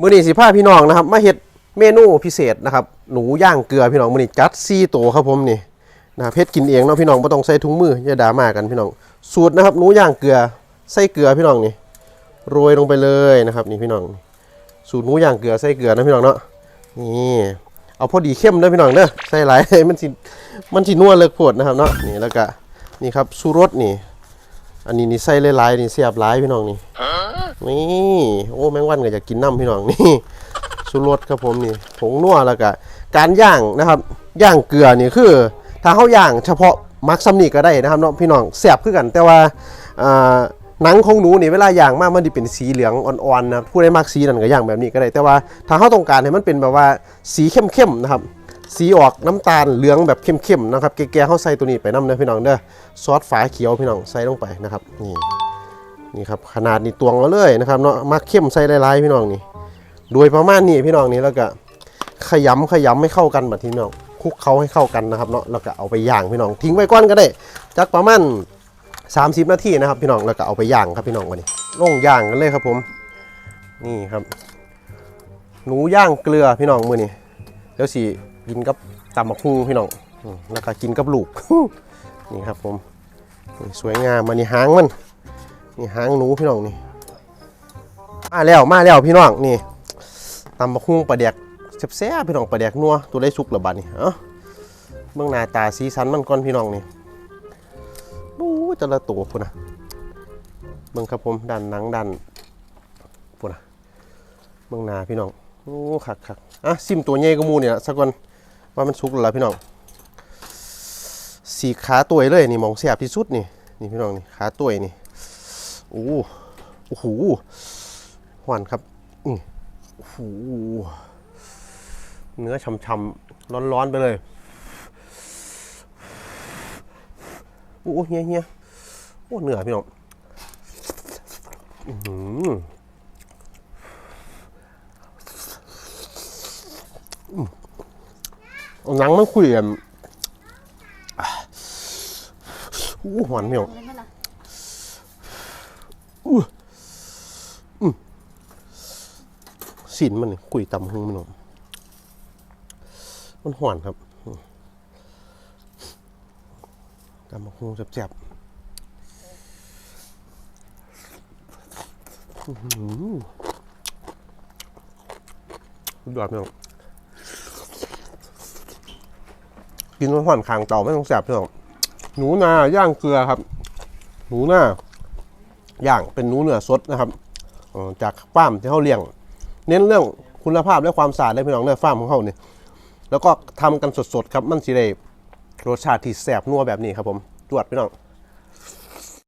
มื้อนี้สิพาพี่น้องนะครับมาเฮ็ดเมนูพิเศษนะครับหนูย่างเกลือพี่น้องมื้อนี้จัด4ตัวครับผมนี่นะเฮ็ดกินเองเนาะพี่น้องบ่ต้องใส่ถุงมืออย่าด่ามากันพี่น้องสูตรนะครับหนูย่างเกลือใส่เกลือพี่น้องนี่โรยลงไปเลยนะครับนี่พี่น้องสูตรหนูย่างเกลือใส่เกลือนะพี่น้องเนาะนี่เอาพอดีเข้มเด้อพี่น้องเด้อใส่หลายมันสิมันสินัวเลิกโพดนะครับเนาะนี่แล้วก็นี่ครับสูรสนี่ อันนี้นี่ใส่หลายๆนี่เสียบหลายพี่น้องนี่ นี่โอ้แมงวันก็อยากกินน้ำพี่น้องนี่ชูรสครับผมนี่ผงนัวแล้วก็การย่างนะครับย่างเกลือนี่คือ ถ้าเขาย่างเฉพาะมักซัมนี่ก็ได้นะครับเนาะพี่น้องแซ่บคือกัน แต่ว่าหนังของหนูนี่เวลาย่างมากมันจะเป็นสีเหลืองอ่อนๆนะผู้ใดมักสีนั่นก็ย่างแบบนี้ก็ได้ แต่ว่าถ้าเขาต้องการให้มันเป็นแบบว่าสีเข้มๆนะครับสีออกน้ำตาลเหลืองแบบเข้มๆนะครับแก่ๆเขาใส่ตัวนี้ไปน้ำเด้อพี่น้องเด้อซอสฝาเขียวพี่น้องใส่ลงไปนะครับนี่ นี่ครับขนาดนี่ตวงเอาเลยนะครับเนาะมาเข้มใส่ลายๆพี่น้องนี่โดยประมาณนี้พี่น้องนี่แล้วก็ขยำขยำให้เข้ากันแบบที่พี่น้องคลุกเขาให้เข้ากันนะครับเนาะแล้วก็เอาไปย่างพี่น้องทิ้งไว้ก่อนก็ได้จักประมาณ30 นาทีนะครับพี่น้องแล้วก็เอาไปย่างครับพี่น้องวันนี้ลงย่างกันเลยครับผม นี่ครับ หนูย่างเกลือพี่น้องมือนี่เดี๋ยวสิกินกับตำมะฮุ่งพี่น้องแล้วก็กินกับลูกนี่ครับผมสวยงามมันนี่หางมัน นี่หางหนูพี่น้องนี่มาแล้วมาแล้วพี่น้องนี่ตำบักหุ่งปลาแดกแซ่บๆพี่น้องปลาแดกนัวตัวได้สุกระบาดนี่เอ้าเบื้องหน้าตาสีสันมันก่อนพี่น้องนี่บู๊แต่ละตัวพุ่นนะเบื้องครับผมด้านหนังด้านพุ่นนะเบื้องหน้าพี่น้องโอ้คักคักอะซิมตัวใหญ่กว่าหมูเนี่ยสักก่อนว่ามันสุกแล้วล่ะพี่น้องสีขาตัวเลยนี่มองแซ่บที่สุดนี่นี่พี่น้องนี่ขาตัวนี่ โอ้โอ้โหหวานครับอืโอ้โหเนื้อช่ำๆร้อนๆไปเลยโอ้เฮียเฮียโอ้เหนื้อยพี่น้องอื้อหืมนังมันคุยกันอะโอ้หวานพี่น้อง สินมันกุยตำหงมันหนมมันหวานครับอืมตำหงแซ่บๆดอดพี่น้องกินมันหวานคางเต่าไม่ต้องแซ่บพี่น้องหนูนาย่างเกลือครับ หนูนาย่างเป็นหนูเนื้อสดนะครับจากฟาร์มที่เขาเลี้ยง เน้นเรื่องคุณภาพและความสะอาดเลยพี่น้องเนื้อฟาร์มของเขาเนี่ยแล้วก็ทำกันสดๆครับมันสิได้รสชาติที่แซ่บนัวแบบนี้ครับผมจวดพี่น้อง